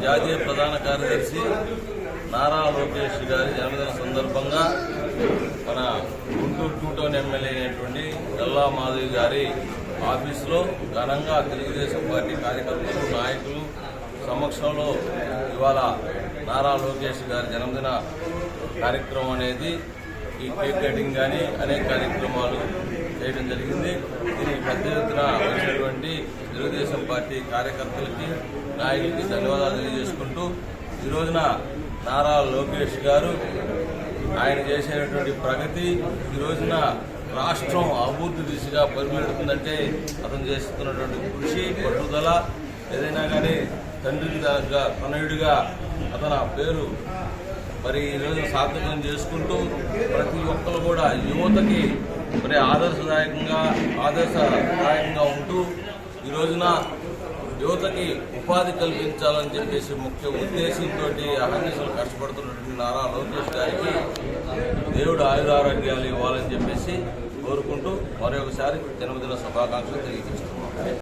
జాతీయ ప్రధాన కార్యదర్శి నారా లోకేష్ గారి జన్మదిన సందర్భంగా మన గుంటూరు టూ టౌన్ ఎమ్మెల్యే అయినటువంటి గల్లా మాధవి గారి ఆఫీసులో ఘనంగా తెలుగుదేశం పార్టీ కార్యకర్తలు నాయకులు సమక్షంలో ఇవాళ నారా లోకేష్ గారి జన్మదిన కార్యక్రమం అనేది ఈ కేక్ కటింగ్ కానీ అనేక కార్యక్రమాలు చేయడం జరిగింది. దీనికి పెద్ద ఎత్తున వచ్చినటువంటి తెలుగుదేశం పార్టీ కార్యకర్తలకి నాయకులకి ధన్యవాదాలు తెలియజేసుకుంటూ ఈ రోజున నారా లోకేష్ గారు ఆయన చేసినటువంటి ప్రగతి ఈ రోజున రాష్ట్రం అభివృద్ధి దిశగా పరిగెడుతుందంటే అతను చేస్తున్నటువంటి కృషి పట్టుదల ఏదైనా కానీ తండ్రి తనయుడిగా అతని పేరు మరి ఈ రోజు సార్థకం చేసుకుంటూ ప్రతి ఒక్కరు కూడా యువతకి మరి ఆదర్శదాయకంగా ఆదర్శదాయకంగా ఉంటూ ఈ రోజున యువతకి ఉపాధి కల్పించాలని చెప్పేసి ముఖ్య ఉద్దేశంతో అహర్నిశలు కష్టపడుతున్నటువంటి నారా లోకేష్ గారికి దేవుడు ఆయుధారోగ్యాలు ఇవ్వాలని చెప్పేసి కోరుకుంటూ మరొకసారి జన్మదిన శుభాకాంక్షలు తెలియజేస్తున్నాం.